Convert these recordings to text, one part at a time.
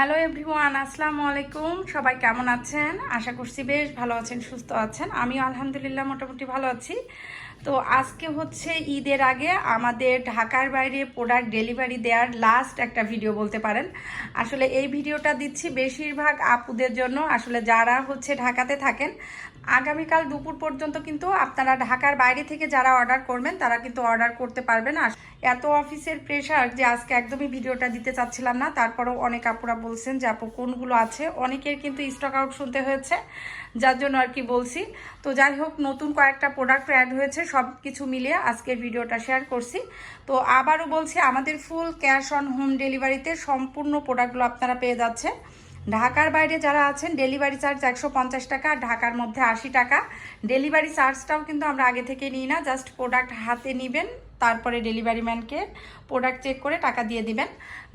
Hello everyone, আসসালামু আলাইকুম। সবাই কেমন আছেন? আশা করছি বেশ ভালো আছেন, সুস্থ আছেন। আমি আলহামদুলিল্লাহ মোটামুটি ভালো আছি। তো আজকে হচ্ছে ঈদের আগে আমাদের ঢাকার বাইরে প্রোডাক্ট ডেলিভারি দেওয়ার লাস্ট একটা ভিডিও বলতে পারেন। আসলে এই ভিডিওটা দিচ্ছি বেশিরভাগ আপুদের জন্য। আসলে যারা হচ্ছে ঢাকাতে থাকেন, আগামীকাল দুপুর পর্যন্ত কিন্তু আপনারা ঢাকার বাইরে থেকে যারা অর্ডার করবেন, তারা কিন্তু অর্ডার করতে পারবেন। আর এত অফিসের প্রেশার যে আজকে একদমই ভিডিওটা দিতে চাচ্ছিলাম না, তারপরেও অনেক আপুরা বলছেন যে আপু কোনগুলো আছে? অনেকের কিন্তু স্টক আউট শুনতে হয়েছে। যার জন্য আর কি বলছি। তো যাই হোক, নতুন কয়েকটা প্রোডাক্ট অ্যাড হয়েছে সব কিছু মিলিয়ে আজকের ভিডিওটা শেয়ার করছি। তো আবারও বলছি, আমাদের ফুল ক্যাশ অন হোম ডেলিভারিতে সম্পূর্ণ প্রোডাক্টগুলো আপনারা পেয়ে যাচ্ছে ঢাকার বাইরে যারা আছেন ডেলিভারি চার্জ একশো পঞ্চাশ টাকা, ঢাকার মধ্যে আশি টাকা। ডেলিভারি চার্জটাও কিন্তু আমরা আগে থেকে নিই না জাস্ট প্রোডাক্ট হাতে নেবেন, তারপরে ডেলিভারি ম্যানকে প্রোডাক্ট চেক করে টাকা দিয়ে দিবেন।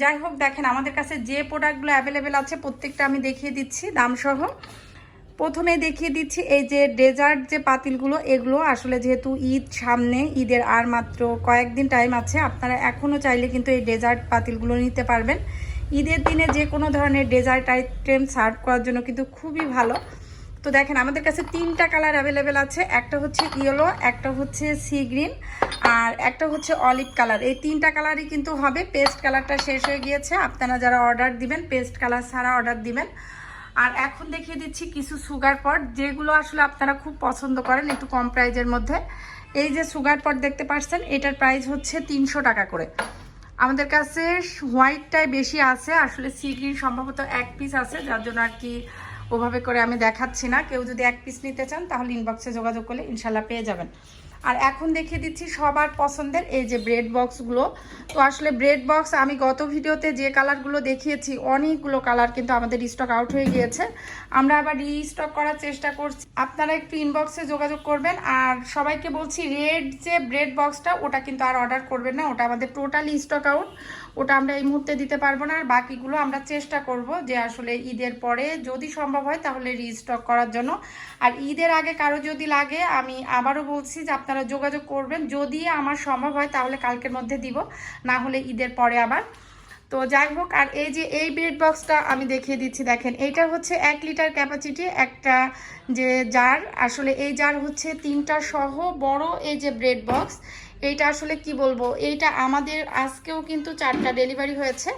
যাই হোক, দেখেন আমাদের কাছে যে প্রোডাক্টগুলো অ্যাভেলেবেল আছে, প্রত্যেকটা আমি দেখিয়ে দিচ্ছি দামসহ প্রথমে দেখিয়ে দিচ্ছি এই যে ডেজার্ট যে পাতিলগুলো, এগুলো আসলে যেহেতু ঈদ সামনে, ঈদের আর মাত্র কয়েকদিন টাইম আছে, আপনারা এখনও চাইলে কিন্তু এই ডেজার্ট পাতিলগুলো নিতে পারবেন। ঈদের দিনে যে কোনো ধরনের ডেজার্ট আইটেম সার্ভ করার জন্য কিন্তু খুবই ভালো। তো দেখেন, আমাদের কাছে তিনটা কালার অ্যাভেলেবেল আছে, একটা হচ্ছে ইয়েলো একটা হচ্ছে সি গ্রিন আর একটা হচ্ছে অলিভ কালার এই তিনটা কালারই কিন্তু হবে পেস্ট কালারটা শেষ হয়ে গিয়েছে। আপনারা যারা অর্ডার দিবেন পেস্ট কালার ছাড়া অর্ডার দিবেন। আর এখন দেখিয়ে দিচ্ছি কিছু সুগার পট যেগুলো আসলে আপনারা খুব পছন্দ করেন একটু কম প্রাইজের মধ্যে। এই যে সুগার পট দেখতে পাচ্ছেন, এটার প্রাইস হচ্ছে তিনশো টাকা করে। আমাদের কাছে হোয়াইটটাই বেশি আছে, আসলে সি গ্রিন সম্ভবত এক পিস আছে, যার জন্য আর কি ওভাবে করে আমি দেখাচ্ছি না। কেউ যদি এক পিস নিতে চান, তাহলে ইনবক্সে যোগাযোগ করলে ইনশাল্লাহ পেয়ে যাবেন। আর এখন দেখিয়ে দিচ্ছি সবার পছন্দের এই যে ব্রেড বক্সগুলো তো আসলে ব্রেড বক্স আমি গত ভিডিওতে যে কালারগুলো দেখিয়েছি, অনেকগুলো কালার কিন্তু আমাদের স্টক আউট হয়ে গিয়েছে। আমরা আবার রিস্টক করার চেষ্টা করছি। আপনারা একটু ইনবক্সে যোগাযোগ করবেন। আর সবাইকে বলছি রেড যে ব্রেড বক্সটা ওটা কিন্তু আর অর্ডার করবেন না। ওটা আমাদের টোটালি স্টক আউট ওটা আমরা এই মুহূর্তে দিতে পারব না। আর বাকিগুলো আমরা চেষ্টা করব যে আসলে ঈদের পরে যদি সম্ভব হয় তাহলে রিস্টক করার জন্য। আর ঈদের আগে কারও যদি লাগে, আমি আবারও বলছি যে আপনারা যোগাযোগ করবেন। যদি আমার সম্ভব হয় তাহলে কালকের মধ্যে দিব, না হলে ঈদের পরে আবার। তো যাই হোক, আর এই যে এই ব্রেড বক্সটা আমি দেখিয়ে দিচ্ছি, দেখেন, এইটা হচ্ছে এক লিটার ক্যাপাসিটি একটা যে জার আসলে এই জার হচ্ছে তিনটা সহ বড় এই যে ব্রেড বক্স এইটা আসলে কি বলব? এইটা আমাদের আজকেও কিন্তু চারটা ডেলিভারি হয়েছে।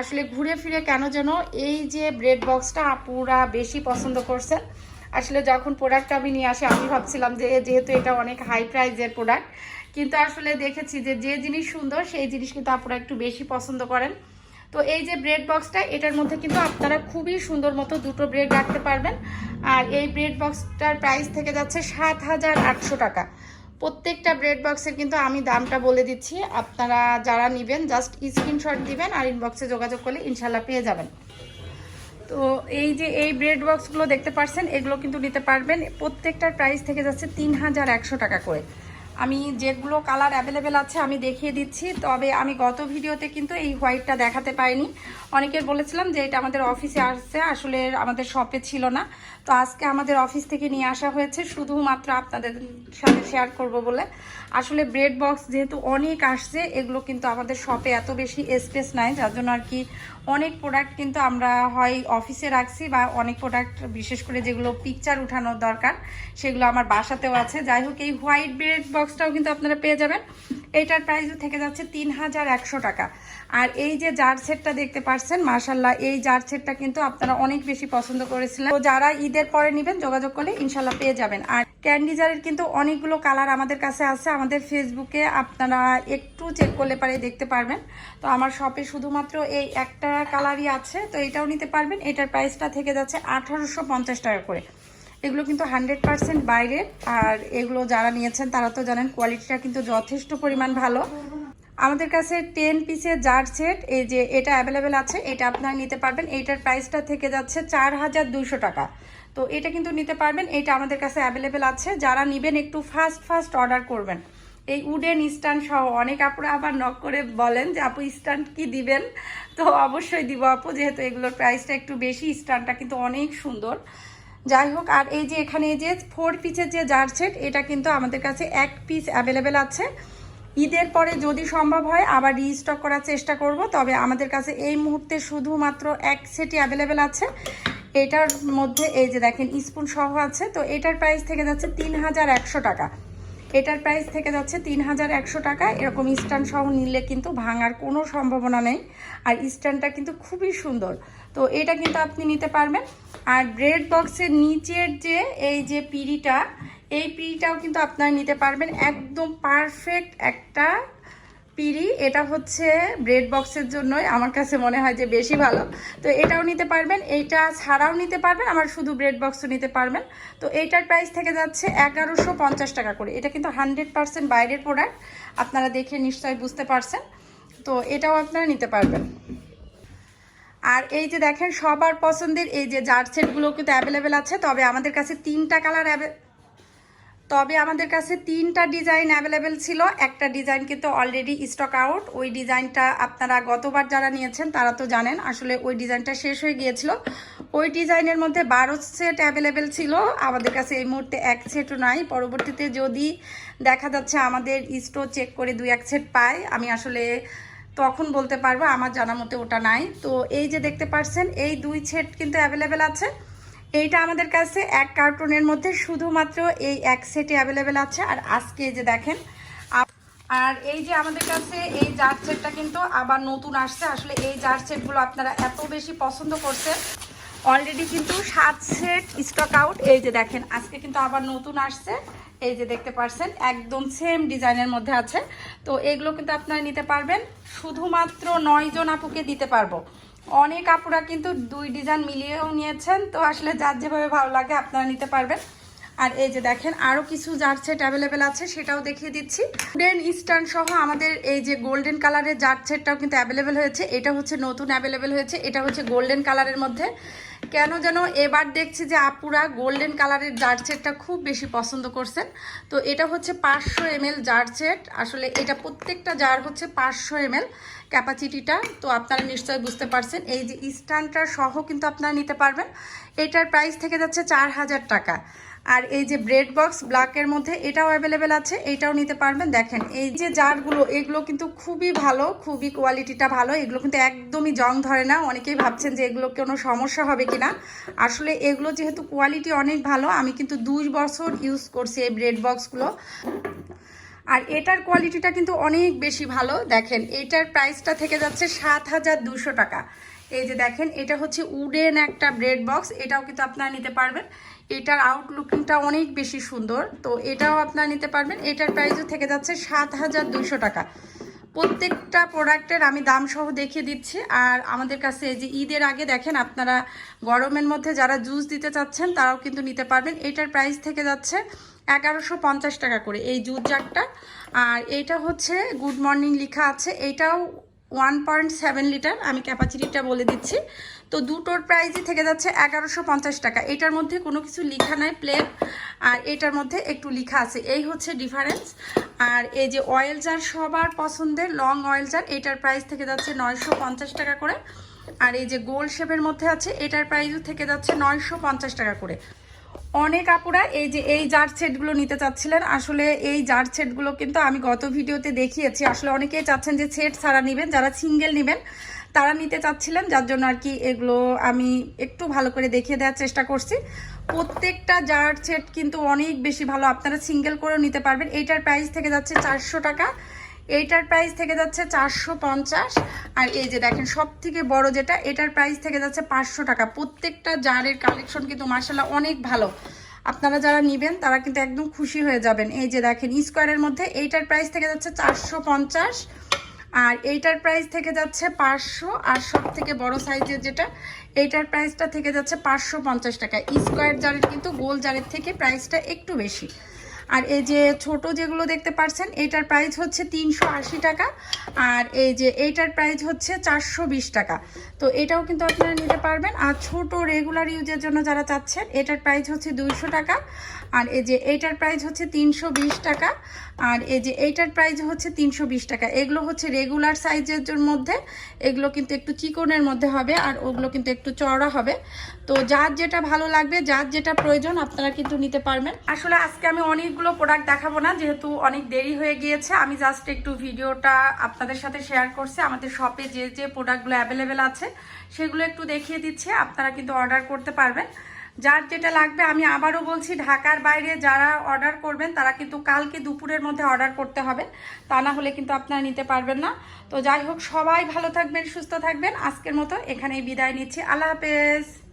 আসলে ঘুরে ফিরে কেন যেন এই যে ব্রেড বক্সটা আপুরা বেশি পছন্দ করছেন। আসলে যখন প্রোডাক্টটা আমি নিয়ে আসি, আমি ভাবছিলাম যে যেহেতু এটা অনেক হাই প্রাইজের প্রোডাক্ট কিন্তু আসলে দেখেছি যে যে জিনিস সুন্দর, সেই জিনিস কিন্তু আপনারা একটু বেশি পছন্দ করেন। তো এই যে ব্রেড বক্সটা এটার মধ্যে কিন্তু আপনারা খুবই সুন্দর মতো দুটো ব্রেড রাখতে পারবেন। আর এই ব্রেড বক্সটার প্রাইস থেকে যাচ্ছে সাত হাজার আটশো টাকা। প্রত্যেকটা ব্রেড বক্সের কিন্তু আমি দামটা বলে দিচ্ছি। আপনারা যারা নেবেন জাস্ট স্ক্রিনশট দিবেন আর ইনবক্সে যোগাযোগ করলে ইনশাল্লাহ পেয়ে যাবেন। তো এই যে এই ব্রেড বক্সগুলো দেখতে পারছেন, এগুলো কিন্তু নিতে পারবেন। প্রত্যেকটার প্রাইস থেকে যাচ্ছে তিন হাজার একশো টাকা করে। আমি যেগুলো কালার অ্যাভেলেবেল আছে আমি দেখিয়ে দিচ্ছি। তবে আমি গত ভিডিওতে কিন্তু এই হোয়াইটটা দেখাতে পাইনি অনেকের বলেছিলাম যে এটা আমাদের অফিসে আসছে, আসলে আমাদের শপে ছিল না। তো আজকে আমাদের অফিস থেকে নিয়ে আসা হয়েছে, শুধুমাত্র আপনাদের সাথে শেয়ার করব বলে। আসলে ব্রেড বক্স যেহেতু অনেক আসছে, এগুলো কিন্তু আমাদের শপে এত বেশি স্পেস নাই, যার জন্য আর কি অনেক প্রোডাক্ট কিন্তু আমরা হয় অফিসে রাখছি বা অনেক প্রোডাক্ট বিশেষ করে যেগুলো পিকচার উঠানোর দরকার, সেগুলো আমার বাসাতেও আছে। যাই হোক, এই হোয়াইট ব্রেড বক্সটাও কিন্তু আপনারা পেয়ে যাবেন। এইটার প্রাইসও থেকে যাচ্ছে তিন হাজার একশো টাকা। আর এই যে জার সেটটা দেখতে পাচ্ছেন মার্শাল্লাহ এই জার সেটটা কিন্তু আপনারা অনেক বেশি পছন্দ করেছিলেন। তো যারা ঈদের পরে নেবেন, যোগাযোগ করলে ইনশাল্লাহ পেয়ে যাবেন। আর ক্যান্ডি জারের কিন্তু অনেকগুলো কালার আমাদের কাছে আছে। আমাদের ফেসবুকে আপনারা একটু চেক করলে পারে দেখতে পারবেন। তো আমার শপে শুধুমাত্র এই একটা কালারই আছে, তো এটাও নিতে পারবেন। এটার প্রাইসটা থেকে যাচ্ছে আঠারোশো পঞ্চাশ টাকা করে। এগুলো কিন্তু হান্ড্রেড পার্সেন্ট বাইরের আর এগুলো যারা নিয়েছেন, তারা তো জানেন কোয়ালিটিটা কিন্তু যথেষ্ট পরিমাণ ভালো। আমাদের কাছে টেন পিসের জার সেট, এই যে এটা অ্যাভেলেবেল আছে, এটা আপনারা নিতে পারবেন। এইটার প্রাইসটা থেকে যাচ্ছে চার হাজার দুশো টাকা। তো এটা কিন্তু নিতে পারবেন, এটা আমাদের কাছে অ্যাভেলেবেল আছে। যারা নেবেন, একটু ফাস্ট ফাস্ট অর্ডার করবেন। এই উডেন স্ট্যান্ড সহ অনেক আপুরা আবার নক করে বলেন যে, আপু, স্ট্যান্ড কি দিবেন? তো অবশ্যই দিব আপু, যেহেতু এগুলোর প্রাইসটা একটু বেশি, স্ট্যান্ডটা কিন্তু অনেক সুন্দর। যাই হোক, আর এই যে এখানে এই যে ফোর পিসের যে জার সেট এটা কিন্তু আমাদের কাছে এক পিস অ্যাভেলেবেল আছে। ঈদের পরে যদি সম্ভব হয় আবার রিস্টক করার চেষ্টা করব, তবে আমাদের কাছে এই মুহূর্তে শুধুমাত্র এক সেটই অ্যাভেলেবেল আছে। এটার মধ্যে এই যে দেখেন স্পুন সহ আছে, তো এটার প্রাইস থেকে যাচ্ছে তিন হাজার একশো টাকা। এটার প্রাইস থেকে যাচ্ছে তিন হাজার একশো টাকা। এরকম স্ট্যান্ড সহ নিলে কিন্তু ভাঙার কোনো সম্ভাবনা নেই। আর স্ট্যান্ডটা কিন্তু খুবই সুন্দর। তো এটা কিন্তু আপনি নিতে পারবেন। আর ব্রেড বক্সের নিচের যে, এই যে পিড়িটা, এই পিড়িটাও কিন্তু আপনারা নিতে পারবেন। একদম পারফেক্ট একটা পিড়ি, এটা হচ্ছে ব্রেড বক্সের জন্যই আমার কাছে মনে হয় যে বেশি ভালো। তো এটাও নিতে পারবেন, এইটা ছাড়াও নিতে পারবেন আমার শুধু ব্রেড বক্সও নিতে পারবেন। তো এইটার প্রাইস থেকে যাচ্ছে এগারোশো পঞ্চাশ টাকা করে। এটা কিন্তু হান্ড্রেড পারসেন্ট বাইরের প্রোডাক্ট আপনারা দেখে নিশ্চয়ই বুঝতে পারছেন। তো এটাও আপনারা নিতে পারবেন। আর এই যে দেখেন, সবার পছন্দের এই যে জার সেটগুলো কিন্তু অ্যাভেলেবেল আছে, তবে আমাদের কাছে তিনটা কালার তবে আমাদের কাছে তিনটা ডিজাইন অ্যাভেলেবেল ছিল। একটা ডিজাইন কিন্তু অলরেডি স্টক আউট ওই ডিজাইনটা আপনারা গতবার যারা নিয়েছেন, তারা তো জানেন, আসলে ওই ডিজাইনটা শেষ হয়ে গিয়েছিল। ওই ডিজাইনের মধ্যে বারো সেট অ্যাভেলেবেল ছিল। আমাদের কাছে এই মুহূর্তে এক সেটও নাই। পরবর্তীতে যদি দেখা যাচ্ছে আমাদের স্টোর চেক করে দুই এক সেট পাই আমি আসলে তখন বলতে পারব, আমার জানা মতে ওটা নাই। তো এই যে দেখতে পাচ্ছেন এই দুই সেট কিন্তু অ্যাভেলেবেল আছে। এইটা আমাদের কাছে এক কার্টুনের মধ্যে শুধুমাত্র এই এক সেটে অ্যাভেলেবেল আছে। আর আজকে এই যে দেখেন আর এই যে আমাদের কাছে এই জার সেটটা কিন্তু আবার নতুন আসছে। আসলে এই জার সেটগুলো আপনারা এত বেশি পছন্দ করছেন অলরেডি কিন্তু সাত সেট স্টক আউট এই যে দেখেন, আজকে কিন্তু আবার নতুন আসছে। এই যে দেখতে পারছেন, একদম সেম ডিজাইনের মধ্যে আছে। তো এগুলো কিন্তু আপনারা নিতে পারবেন। শুধুমাত্র নয় জন আপুকে দিতে পারব। অনেক আপুরা কিন্তু দুই ডিজাইন মিলিয়েও নিয়েছেন, তো আসলে যার যেভাবে ভালো লাগে আপনারা নিতে পারবেন। আর এই যে দেখেন আরও কিছু জার সেট অ্যাভেলেবেল আছে, সেটাও দেখিয়ে দিচ্ছি। গোল্ডেন ইস্টার্ন সহ আমাদের এই যে গোল্ডেন কালারের জার সেটটাও কিন্তু অ্যাভেলেবেল হয়েছে। এটা হচ্ছে নতুন অ্যাভেলেবেল হয়েছে। এটা হচ্ছে গোল্ডেন কালারের মধ্যে। কেন যেন এবার দেখছি যে আপুরা গোল্ডেন কালারের জার সেটটা খুব বেশি পছন্দ করছেন। তো এটা হচ্ছে পাঁচশো এম এল জার সেট আসলে এটা প্রত্যেকটা জার হচ্ছে পাঁচশো এম এল ক্যাপাসিটিটা তো আপনারা নিশ্চয়ই বুঝতে পারছেন। এই যে স্ট্যান্ডটা সহ কিন্তু আপনারা নিতে পারবেন। এটার প্রাইস থেকে যাচ্ছে চার হাজার টাকা। আর এই যে ব্রেড বক্স ব্ল্যাকের মধ্যে এটাও অ্যাভেলেবেল আছে, এটাও নিতে পারবেন। দেখেন, এই যে জারগুলো এগুলো কিন্তু খুবই ভালো, খুবই কোয়ালিটিটা ভালো। এগুলো কিন্তু একদমই জং ধরে না। অনেকেই ভাবছেন যে এগুলো কোনো সমস্যা হবে কি না আসলে এগুলো যেহেতু কোয়ালিটি অনেক ভালো, আমি কিন্তু দুই বছর ইউজ করছি এই ব্রেড বক্সগুলো আর এটার কোয়ালিটিটা কিন্তু অনেক বেশি ভালো। দেখেন, এটার প্রাইসটা থেকে যাচ্ছে সাত হাজার দুশো টাকা। এই যে দেখেন, এটা হচ্ছে উডেন একটা ব্রেড বক্স এটাও কিন্তু আপনারা নিতে পারবেন। এটার আউটলুকিংটা অনেক বেশি সুন্দর। তো এটাও আপনারা নিতে পারবেন। এটার প্রাইসও থেকে যাচ্ছে সাত হাজার দুশো টাকা। প্রত্যেকটা প্রোডাক্টের আমি দাম সহ দেখিয়ে দিচ্ছি। আর আমাদের কাছে যে ঈদের আগে দেখেন আপনারা গরমের মধ্যে যারা জুস দিতে চাচ্ছেন, তারাও কিন্তু নিতে পারবেন। এটার প্রাইস থেকে যাচ্ছে এগারোশো পঞ্চাশ টাকা করে এই জুস জারটা। আর এইটা হচ্ছে গুড মর্নিং লেখা আছে। এইটাও ওয়ান পয়েন্ট সেভেন লিটার। আমি ক্যাপাসিটিটা বলে দিচ্ছি। তো দুটোর প্রাইসই থেকে যাচ্ছে এগারোশো পঞ্চাশ টাকা। এটার মধ্যে কোনো কিছু লেখা নাই প্লেন আর এটার মধ্যে একটু লেখা আছে। এই হচ্ছে ডিফারেন্স আর এই যে অয়েল জার সবার পছন্দের লং অয়েল জার এটার প্রাইস থেকে যাচ্ছে নয়শো পঞ্চাশ টাকা করে। আর এই যে গোল শেপের মধ্যে আছে, এটার প্রাইসও থেকে যাচ্ছে নয়শো পঞ্চাশ টাকা করে। অনেক আপুরা এই যে এই জার সেটগুলো নিতে চাচ্ছিলেন। আসলে এই জার সেটগুলো কিন্তু আমি গত ভিডিওতে দেখিয়েছি। আসলে অনেকেই চাচ্ছেন যে সেট ছাড়া নেবেন, যারা সিঙ্গেল নেবেন। তারা নিতে চাচ্ছিলেন, যার জন্য আর কি এগুলো আমি একটু ভালো করে দেখিয়ে দেওয়ার চেষ্টা করছি। প্রত্যেকটা জার সেট কিন্তু অনেক বেশি ভালো, আপনারা সিঙ্গেল করেও নিতে পারবেন। এইটার প্রাইস থেকে যাচ্ছে চারশো টাকা। এইটার প্রাইস থেকে যাচ্ছে চারশো পঞ্চাশ। আর এই যে দেখেন সব থেকে বড় যেটা, এটার প্রাইস থেকে যাচ্ছে পাঁচশো টাকা। প্রত্যেকটা জারের কালেকশন কিন্তু মার্শাল্লাহ অনেক ভালো। আপনারা যারা নেবেন, তারা কিন্তু একদম খুশি হয়ে যাবেন। এই যে দেখেন স্কোয়ারের মধ্যে এইটার প্রাইস থেকে যাচ্ছে চারশো পঞ্চাশ। আর এইটার প্রাইস থেকে যাচ্ছে পাঁচশো, আর সব থেকে বড় সাইজের যেটা, এইটার প্রাইসটা থেকে যাচ্ছে পাঁচশো পঞ্চাশ টাকা। স্কোয়ার জারের কিন্তু গোল জারের থেকে প্রাইসটা একটু বেশি। আর এই যে ছোট যেগুলো দেখতে পাচ্ছেন এটার প্রাইস হচ্ছে তিনশো আশি টাকা, আর এই যে এইটার প্রাইস হচ্ছে চারশো বিশ টাকা। তো এটাও কিন্তু আপনারা নিতে পারবেন। আর ছোট রেগুলার ইউজের জন্য যারা চাচ্ছেন, এটার প্রাইস হচ্ছে দুইশো টাকা আর এই যে এইটার প্রাইস হচ্ছে তিনশো বিশ টাকা, আর এই যে এইটার প্রাইস হচ্ছে তিনশো বিশ টাকা। এগুলো হচ্ছে রেগুলার সাইজের মধ্যে, এগুলো কিন্তু একটু চিকনের মধ্যে হবে আর ওগুলো কিন্তু একটু চওড়া হবে। তো যার যেটা ভালো লাগবে, যার যেটা প্রয়োজন আপনারা কিন্তু নিতে পারবেন। আসলে আজকে আমি অনেকগুলো প্রোডাক্ট দেখাবো না, যেহেতু অনেক দেরি হয়ে গিয়েছে। আমি জাস্ট একটু ভিডিওটা আপনাদের সাথে শেয়ার করছি। আমাদের শপে যে যে প্রোডাক্টগুলো অ্যাভেলেবেল আছে, সেগুলো একটু দেখিয়ে দিচ্ছি। আপনারা কিন্তু অর্ডার করতে পারবেন। যার যেটা লাগবে, আমি আবারও বলছি, ঢাকার বাইরে যারা অর্ডার করবেন, তারা কিন্তু কালকে দুপুরের মধ্যে অর্ডার করতে হবে। তা না হলে কিন্তু আপনারা নিতে পারবেন না। তো যাই হোক, সবাই ভালো থাকবেন, সুস্থ থাকবেন। আজকের মতো এখানেই বিদায় নিচ্ছি। আল্লাহ হাফেজ।